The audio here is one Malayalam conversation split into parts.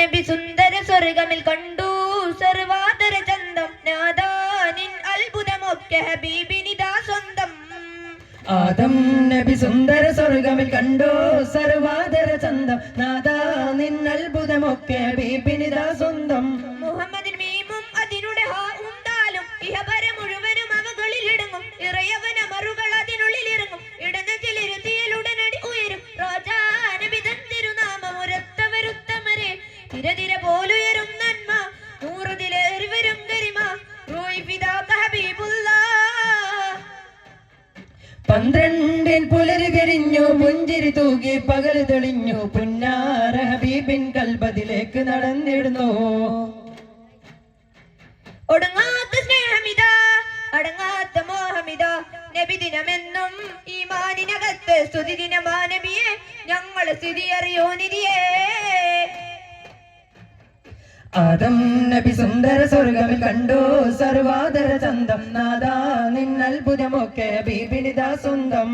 നബി സുന്ദര സ്വർഗമിൽ കണ്ടു. സർവാതര ചന്തം നാദാനിൻ അത്ഭുതമൊക്കെ ഹബീബിനിതാ സ്വന്തം. ആദം നബി സുന്ദര സ്വർഗമിൽ കണ്ടു. സർവാതര ചന്തം നാദാ നിന്നത്ഭുതമൊക്കെ ബീപിനിതാ സ്വന്തം. മുഹമ്മദിൻ മീമും അതിനുടെ ഹാ ഉണ്ടാലും ഇഹപര മുഴുവനും അവകളിലിടങ്ങും ഇറയവന മറുകൾ തിരതിര പോലുയരും നന്മ നൂറുതിലേറി വരും ഗരിമ പന്ത്രണ്ടിൽ പുലരി കരിഞ്ഞു പുഞ്ചിരി തൂകി പകൽ തെളിഞ്ഞു പുന്നാര ഹബീബിൻ കൽബതിലേക്ക് നടന്നിടുന്നു. ഒടുങ്ങാത്ത സ്നേഹമിത അടങ്ങാത്ത മോഹമിത. നബിദിനമെന്നും ഈ മാനിനകത്ത് സ്തുതി ദിനമാ നബിയെ ഞങ്ങളെ സ്ഥിതി അറിയോ നിധിയേ. ആദം നബി സുന്ദര സ്വർഗമിൽ കണ്ടു. സർവാദര ചന്തം നാദാ നിന്നത്ഭുതമൊക്കെ ബീപിനിതാ സ്വന്തം.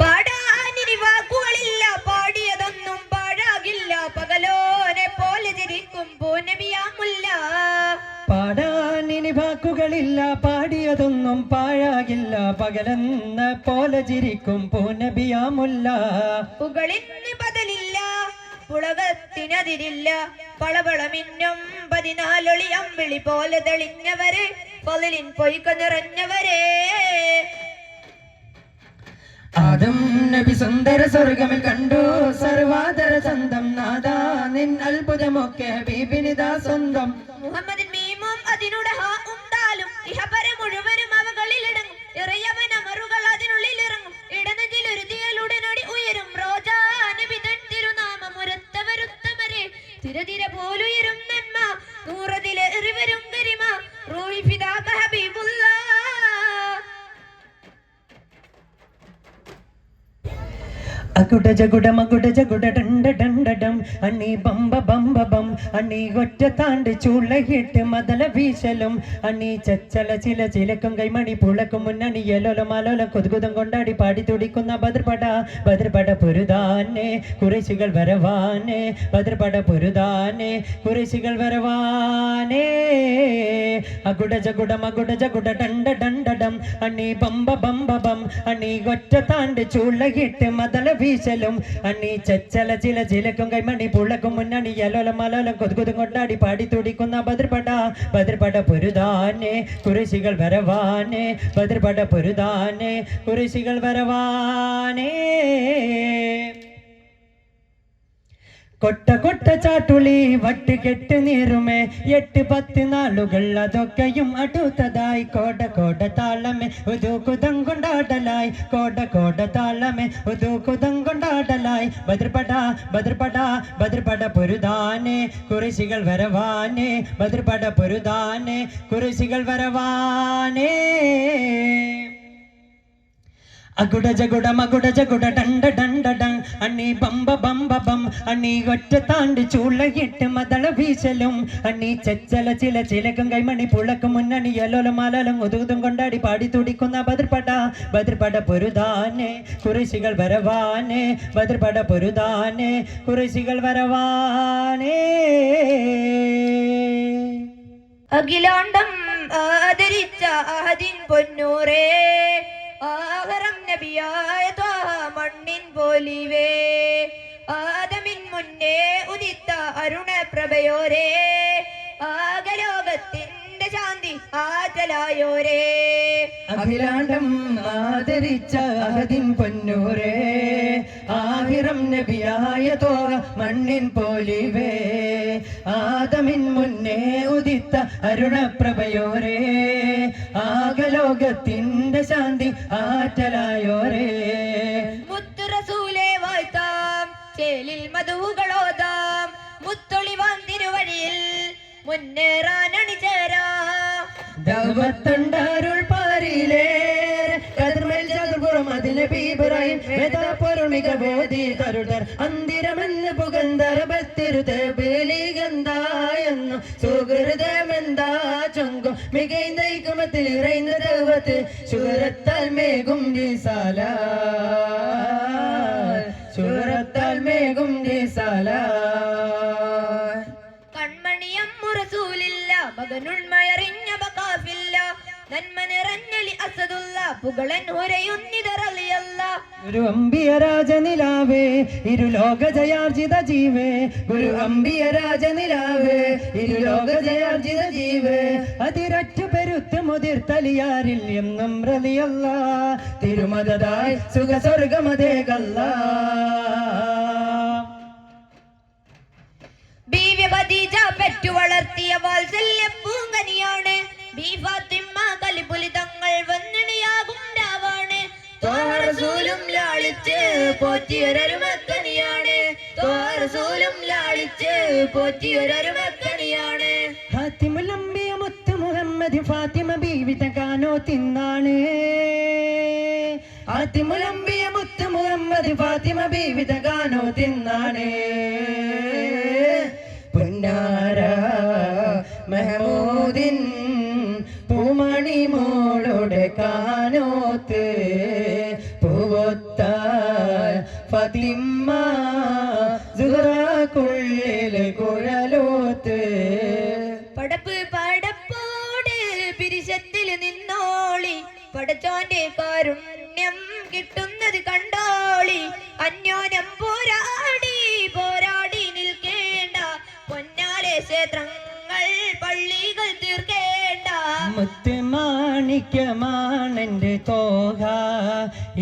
പാടാനിനി വാക്കുകളില്ല പാടിയതൊന്നും പാഴാകില്ല. പകലോനെ പോലെ ജനിക്കും പൂനബിയാമുല്ല പാടാനിനി വാക്കുകളില്ല പാടിയതൊന്നും പാഴാകില്ല. പകലെന്ന പോലെ ചിരിക്കും പൂനബിയാമുല്ല പുകളിന് ബദലില്ല പുളകത്തിനതിരില്ല. പളപളമിന്നും പതിനാലൊളി അമ്പിളി പോലെ തെളിഞ്ഞവരെ പതിലിൻ പൊയ്ക്ക നിറഞ്ഞവരെ. ആദം നബി സുന്ദര സ്വർഗമിൽ കണ്ടു. സർവാദര സ്വന്തം നാദാ. നിൻ അത്ഭുതമൊക്കെ ബീബിനിതാ സ്വന്തം. മുഹമ്മദിൻ മീമും അതിനൂടെ ഹാ ഉണ്ടാലും ഇഹപര മുഴുവനും അവകളിലിടങ്ങും. ഇറയവൻ മറുകൾ അകുട ജകുട മകുട ജകുട ഡണ്ട ഡണ്ടടം അണ്ണി ബമ്പ ബമ്പ ബം. അണ്ണി ഒറ്റ താണ്ട് ചുളയിട്ട് മതല വീശലും. അണ്ണി ചച്ചല ചില ചിലക്കും കൈമണി പുളക്കും മുന്നണി യലോലം അലോലം കൊതുകുതം കൊണ്ടാടി പാടി തുടിക്കുന്ന ഭദ്രപട. ഭദ്രപട പൊരുതാനെ കുറേശികൾ വരവാനെ. ഭദ്രപട പൊരുതാനെ കുറേശികൾ വരവാനേ. അകുട ജകുട മകുട ജകുട ഡണ്ട ഡണ്ടടം അണ്ണി ബമ്പ ബമ്പ ബം. അണ്ണി ഒറ്റ താണ്ട് ചുളയിട്ട് മതല വീശലും അണ്ണി ചച്ചല ചില ചിലക്കും കൈമണി പുളക്കും മുന്നണി യലോലം മലോലം കൊതുകുതും കൊണ്ടാടി പാടി തുടിക്കുന്ന ഭദ്രപട. ഭദ്രപട പൊരുതാനെ കുരിശികൾ വരവാനെ. ഭദ്രപട പൊരുതാനെ കുരിശികൾ വരവാനേ. കൊട്ട കൊട്ട ചാട്ടുളി വട്ട് കെട്ട് നീറുമേ എട്ട് പത്ത് നാളുകൾ അതൊക്കെയും അടുത്തതായി. കോട കോട താളമേ ഉദൂക്കുതം കൊണ്ടാടലായി. കോട കോട താളമേ ഉദൂക്കുതം കൊണ്ടാടലായി. ഭദ്രപട ഭദ്രപട ഭദ്രപട പൊരുതാനെ കുറിശികൾ വരവാനെ. ഭദ്രപട പൊരുതാനെ കുറിശികൾ വരവാനേ. അകുട ജകുട മകുട ജകുട ഡണ്ട ഡണ്ട ഡങ് അണ്ണി ബമ്പ ബമ്പ ബം. അണ്ണി ഒറ്റ താണ്ട് ചൂളയിട്ട് മതള വീശലും. അണ്ണി ചെച്ചല ചില ചിലക്കും കൈമണി പുളക്കും മുന്നണി യലോലും മാലോലം ഒതുകുതും കൊണ്ടാടി പാടി തുടിക്കുന്ന ബദർപട ബദർപട പൊരുതാനെ കുറിശികൾ വരവാനെ. ബദർപട പൊരുതാനെ കുറിശികൾ വരവാനേ. അഖിലാണ്ടം ആദരിച്ച അഹദിൻ പൊന്നൂറേ. ആഹറം നബിയായ മണ്ണിൻ പോലിവേ. ആദമിൻ മുന്നേ ഉദിത്ത അരുണ പ്രഭയോരേ ആകലോകത്തിന്റെ ശാന്തി ആചലായോരേ അഖിലാണ്ടം ആദരിച്ച അഹദിൻ പൊന്നൂരേ. ആഹിറം നബിയായ തോറ മണ്ണിൻ പോലിവേ. ആദമിൻ മുന്നേ ഉദിത്ത അരുണപ്രഭയോരേ. ആകലോകത്തിന്റെ ശാന്തി ആറ്റലായോരേ. മുത്തുറസൂലെ വാഴ്ത്താം ചേലിൽ മധുകളോതാം മുത്തൊളിവാൻ തിരുവഴിയിൽ മുന്നേറാൻ അണിചേരാം ദൗവത്തുണ്ടരുൾ പാരിലേ ബീബറായും വേദാപൊരുമിക ബോധി കരുതർ. അന്തിരമെന്ന് പുകന്തര ബത്തിരുത് ബേലിഗന്ധായെന്നു സുഹൃതമെന്താ ചൊങ്കും മികൈന്ദൈക്കുമ ഹിമ്മത്തിൽ ഇറയുന്ന തവത്ത് ശുഹരത്താൽ മേഘും നിസാല ശുഹരത്താൽ മേഘും നിസാല കൺമണിയം മുറസൂലില്ല മകനുൾമയറിഞ്ഞ ഗുരു അമ്പിയ രാജനിലാവേ ഇരുലോക ജയാർജിത ജീവേ. ഗുരു അമ്പിയ രാജനിലാവേ ഇരുലോക ജയാർജിത ജീവേ. അതിരറ്റ പെരുത്ത് മുതിർത്തലിയാരിൽ എന്നും റലിയല്ല. തിരുമതായി സുഖ സ്വർഗമതേകല്ല ബീവി ഖദീജ പെറ്റു വളർത്തിയ വാത്സല്യ പൂങ്കനിയാണ് ബീ ഫാത്തിമ്മ വന്നണിയാകും രാവാണ്. തോറസൂലും ലാളിച്ച് പോറ്റിയൊരരുമക്കണിയാണ് തോറസൂലും ലാളിച്ച് പോറ്റിയൊരരുമക്കണിയാണ് ഫാത്തിമുലമ്പിയ മുത്ത് മുഹമ്മദ് ഫാത്തിമ ബീവിത കാനോ തിന്നാണ്. ഫാത്തിമുലമ്പിയ മുത്ത് മുഹമ്മദ് ഫാത്തിമ ബീവിത കാനോ തിന്നാണ്. പുന്നാര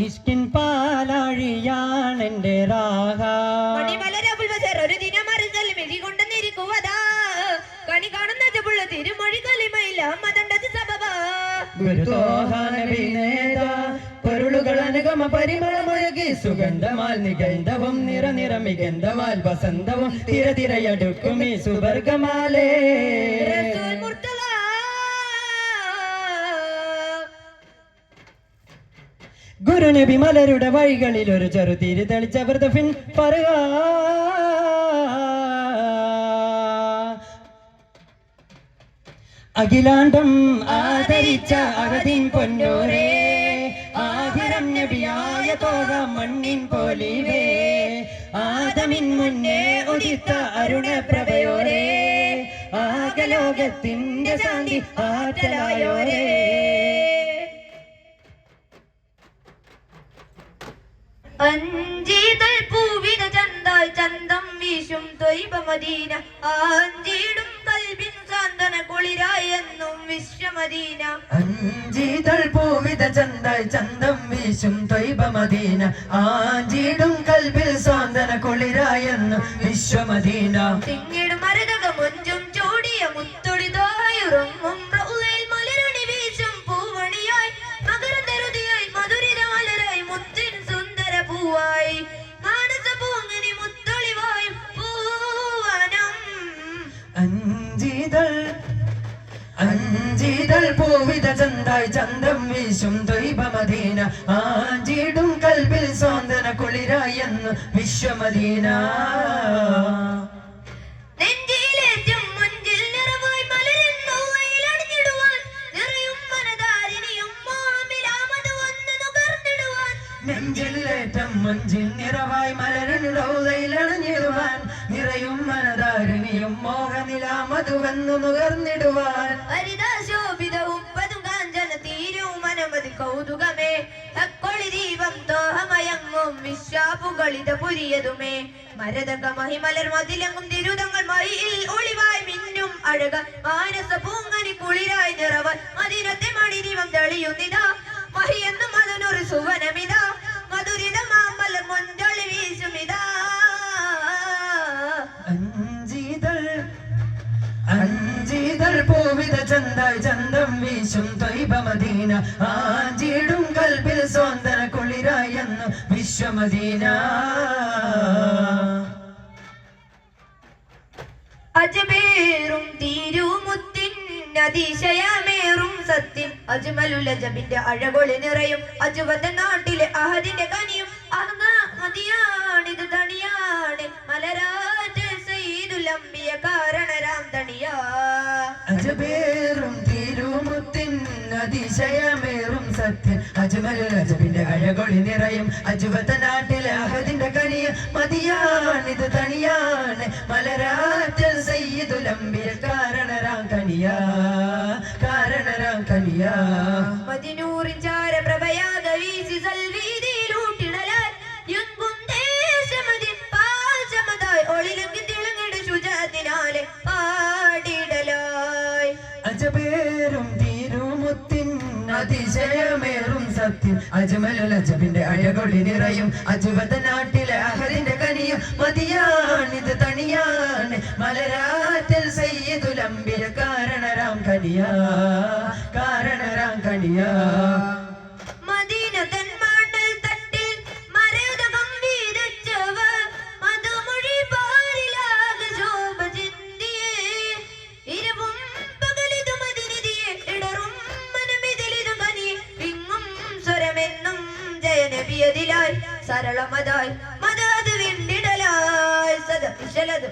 ഇഷ്കിൻ പാലാഴിയാണെന്റെ ബസർ ഒരു ദിനം അറിഞ്ഞാൽ മെതി കൊണ്ടെന്നിരിക്കുവതാ കണി കാണുന്ന തിരുമൊഴി കലിമയില്ല മതണ്ടത് സബബ. പൊരുളുകൾ അനുഗമ പരിമളമൊഴുകി സുഗന്ധമാൽ നിഗന്ധവും നിറ നിറ മികന്ധമാൽ വസന്തവും തിര തിരയടുക്കുമീ സുവർഗമാലേ. ഗുരുനബി മലരുടെ വഴികളിൽ ഒരു ചെറുതീര് തെളിച്ച വ്രതഫിൻ പറയുക അഖിലാണ്ടം ആദരിച്ച അഗതിൻ പൊന്നോരേ ആഹിരം നബിയായ തോക മണ്ണിൻ പോലിവേ ആദമിൻ മുന്നേ ഉദിത്ത അരുണപ്രഭയോരേ ആകലോകത്തിന്റെ ശാന്തി ആറ്റലായോരേ. ചന്താൽ ചന്തം വീശും തൊയ്ബ മദീന ആഞ്ചീടും കൽബിൻ സാന്തന കുളിരായെന്നും വിശ്വമദീന. അഞ്ചിതൾ പൂവിത ചന്തായി ചന്തം വീശും തൊയ്ബ മദീന ആഞ്ചിടും കൽബിൽ സ്വാന്തന കൊളിരായെന്നും വിശ്വമദീന. തിങ്ങിടും മരതക പൂവിത ചന്തായി ചന്തം വീശും ദൈവമദീന. മദീന ആഞ്ചിടും കൽബിൽ സ്വാന്തന കുളിരായെന്നു വിശ്വമദീന. മരതക മഹിമലർ മതിലങ്ങും തിരുതങ്ങൾ മയിൽ ഒളിവായി മിന്നും അഴക. മാനസ പൂങ്ങനി കുളിരായി നിറവ മതിരത്തെ മണിദീപം തെളിയുന്നിതാ. മഹിയെന്നും അതിനൊരു സുവനമിതാ. മധുരിത മാമലർ മുഞ്ചൊളി വീശുമിതാ. അഞ്ചിതൾ അഞ്ചിതൾ പൂവിത ചന്തായി ചന്തം വീശും ത്വൈബ മദീന ആഞ്ചിടും കൽബിൽ സ്വാന്തന കുളിരായെന്നു വിശ്വമദീന. അജബേറും തീരുമുത്തിൻ അതിശയമേറും സത്യൻ. അജ്മലുൽ അജബിന്റെ അഴകൊളി നിറയും. അജുവന്റെ നാട്ടിലെ അഹദിന്റെ കനിയും. മതിയാണിത് തണിയാണ് മലരാജ സയ്യിദുലംബിയ കാരണരാം തണിയാ അജബേറും തിരുമുത്തിൻ അതിശയമേറും അജ്മൽ അജബിന്റെ അഴകൊളി നിറയും. അജുവത്ത നാട്ടിലെ അഹദിന്റെ കനിയ കാരണരാം കനിയ കനിയ. മതിനൂറിൻ ചാരപ്രഭയാക വീശി അതിശയമേറും സത്യം. അജ്മൽ അജബിന്റെ അഴകൊളി നിറയും. അജുവത നാട്ടിലെ അഹറിന്റെ കനിയ മതിയാണിത് തണിയാണ്. മലരാറ്റൽ സയ്യിദുലംബിയ കാരണരാം കനിയ കാരണരാം കനിയ.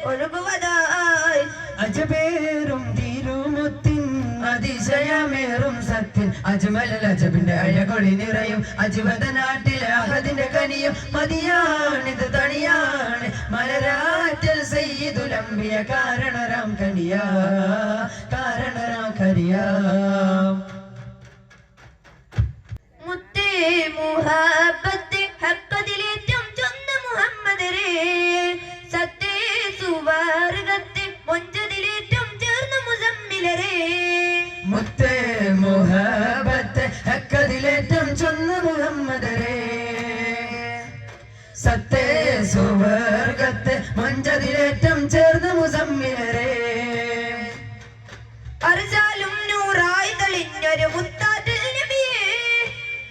ഒഴുകുവതായി. അജബേറും തീരുമുത്തിൻ അതിശയമേറും സത്യം അജ്മൽ അജബിന്റെ അഴകൊളി നിറയും. അജുവത നാട്ടിലെ അഹദിന്റെ കനിയും മതിയാണിത് തണിയാണ്. മലരാറ്റൽ സയ്യിദുലംബിയ കാരണറാം കനിയ കാരണരാം കനിയ. മുത്തേ മുഹബത്തെ മുത്തേ മുഹബത്തെ ഹക്കതിലേറ്റം ചൊന്ന മുഹമ്മദരേ. സത്തേ സുവർഗത്തെ മഞ്ചതിലേറ്റം ചേർന്ന മുസമ്മിലരേ. അർജാലും നൂറായി തെളിഞ്ഞൊരു മുത്താറ്റിൽ നബിയേ.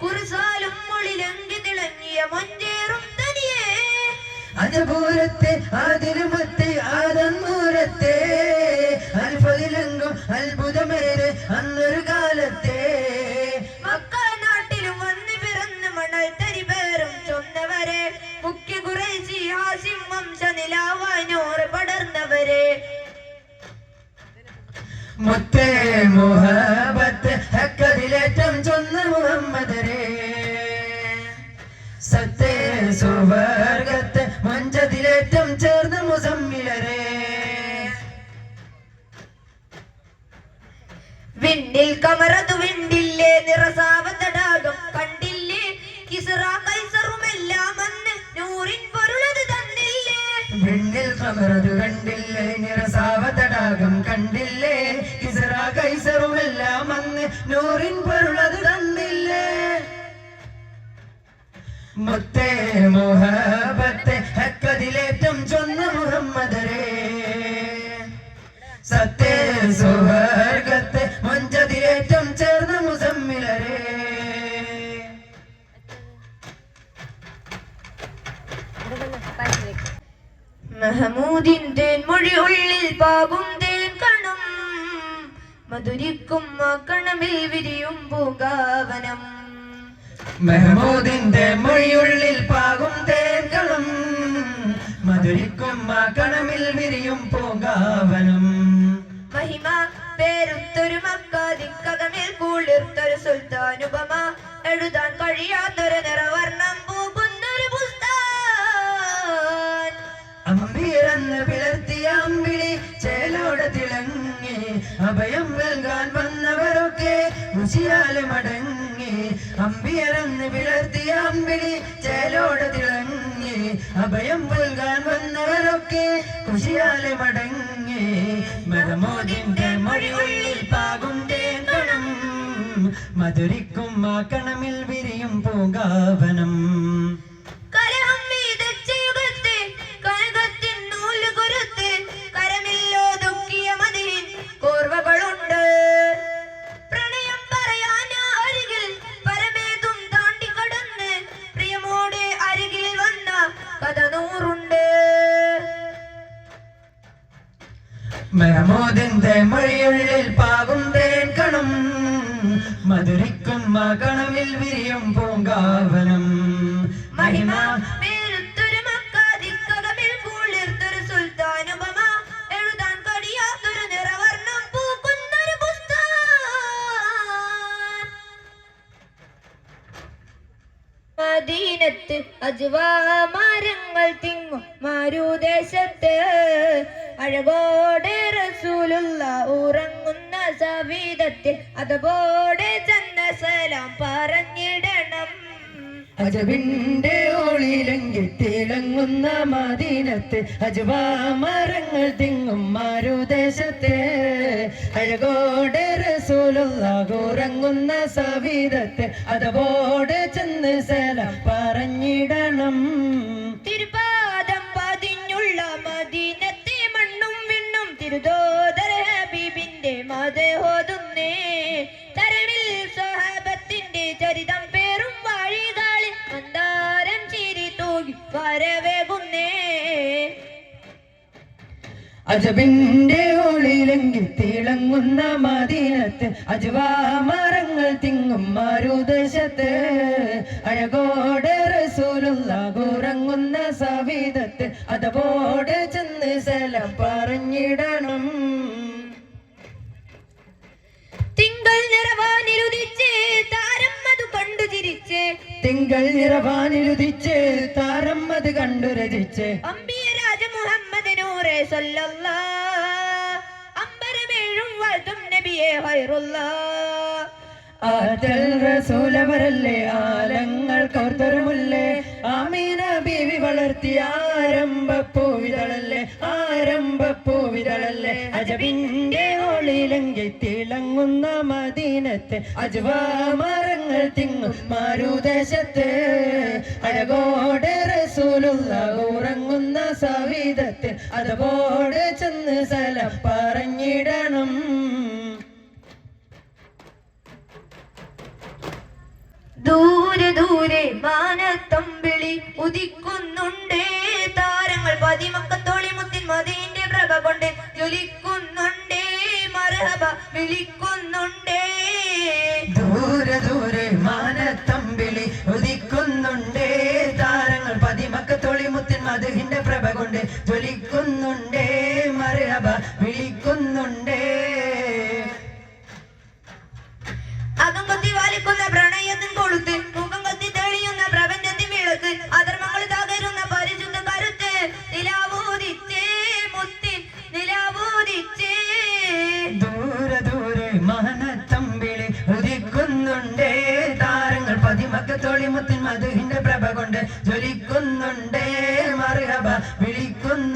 കുറുസാലും മൊളിലങ്കി തിളങ്ങിയ മൊഞ്ചേറും തനിയേ. അജപൂരത്തെ ആതിരുമത്തെ മുഖ്യ കുറേശി ഹാസിം വംശ നിലാവാനോറ് പടർന്നവരെ. മുത്തേ മുഹബത്ത് ഹക്കതിലേറ്റം ചൊന്ന മുഹമ്മദരെ. സത്തേ സുവർഗത്ത് മഞ്ചതിലേറ്റം ചേർന്ന മുസമ്മിലരെ. വിണ്ടിൽ കമറതു വിണ്ടില്ലേ നിറസാവത്തടാകം കമറതു കണ്ടില്ലേ? നിറസാവ തടാകം കണ്ടില്ലേ? കിസറ കൈസറുമെല്ലാം അന്ന് നൂറിൻ പൊരുളത് തന്നില്ലേ മുത്തേ മധുരിക്കും കണമിൽ വിരിയും പൂങ്കാവനം. മെഹമൂദിന്റെ കുശിയാലെ മടങ്ങി മരമോദിന്റെ മൊഴി ഉള്ളിൽ പാകും തേക്കണം മധുരിക്കും ആ കണമിൽ വിരിയും പൂങ്കാവനം. അതിന്റെ മൊഴിയുള്ളിൽ പാകും തേൻകണം മധുരിക്കും മകണമിൽ വിരിയും പൂങ്കാവനം. മഹിമ. മദീനത്ത് അജ്വാ മരങ്ങൾ തിങ്ങും മരുദേശത്ത്. അഴകോടെ റസൂലുള്ള ഉറങ്ങുന്ന സവിധത്തിൽ അതുപോലെ ചെന്ന സലാം പറഞ്ഞിടണം. അജവിന്റെ ഓളിലെങ്കിൽ തിളങ്ങുന്ന മദീനത്തെ അജവാ മരങ്ങൾ തിങ്ങും മാരുദേശത്തെ. അഴകോടെ റസൂലുള്ളാകുറങ്ങുന്ന സവീതത്തെ അതവോട് ചെന്ന് സല പറഞ്ഞിടണം. അജബിന്റെ ഒളിലെങ്കിൽ തിളങ്ങുന്ന മദീനത്ത് അജവാ മരങ്ങൾ തിങ്ങും മാരുദേശത്ത് അഴകോടെ റസൂലുള്ളാകുറങ്ങുന്ന സവിധത്ത് അതപോടെ ചെന്ന് സലം പറഞ്ഞിടണം. തിങ്കൾ നിറവാനിരുദിച്ച് താരം അത് കണ്ടു ചിരിച്ച്. തിങ്കൾ നിറവാനിരുതിച്ച് താരം അത് കണ്ടു രചിച്ച്. മുഹമ്മദ് നൂറെ സല്ലല്ലാ. അമ്പരമേഴും വാഴ്ത്തും നബിയെ ഹൈറുള്ള ആറ്റൽ റസൂലവരല്ലേ ആലങ്ങൾ കോർത്തരുമുല്ലേ ആമീന ബീവി വളർത്തിയ ആരംഭപ്പൂവിതളല്ലേ ആരംഭപ്പൂവിതളല്ലേ. അജബിന്റെ ഒളിലെങ്കിൽ തിളങ്ങുന്ന മദീനത്ത് അജവാ മരങ്ങൾ തിങ്ങും മാരുദേശത്ത്. അഴകോടെ റസൂലുള്ള ഉറങ്ങുന്ന സവിധത്ത് അതുപോലെ ചെന്ന് സലം പറഞ്ഞിടണം. ദൂരെ ദൂരെ മാനത്തമ്പിളി ഉദിക്കുന്നുണ്ടേ. താരങ്ങൾ പതിമക്കത്തോളി മുത്തിൻ മതിന്റെ പ്രഭ കൊണ്ട് ജ്വലിക്കുന്നുണ്ടേ. മരഹബ വിളിക്കുന്നുണ്ടേ.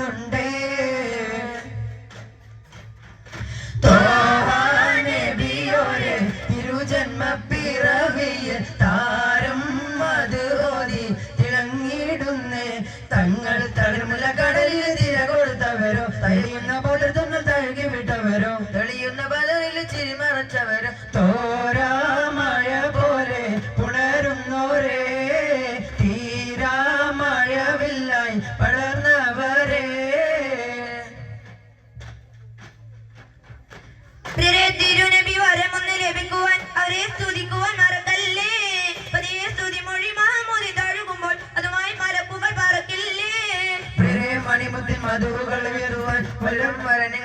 വിളിക്കുന്നുണ്ടേ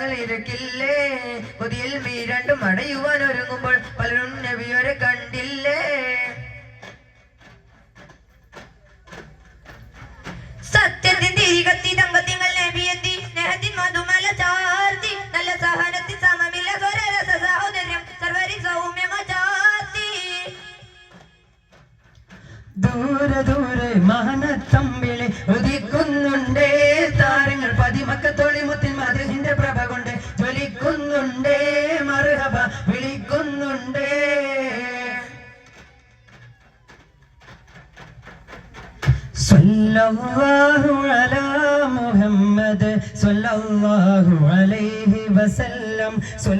മരണങ്ങൾ ഇരക്കില്ലേ പുതിയ മീ രണ്ടും അടയുവാൻ ഒരുങ്ങുമ്പോൾ പലരും നബിയോരെ കണ്ടില്ലേ? സത്യത്തിൻ തിരികത്തി തങ്കത്തിങ്ങൾ നബിയെത്തി. സ്നേഹത്തിൻ മധുമല ചാർത്തി. നല്ല സഹനത്തിൽ സമമില്ല സ്വരരസ സഹോദര്യം സർവരി സൗമ്യമ ചാർത്തി. ദൂരെ ദൂരെ മഹനത്തമ്പിളി So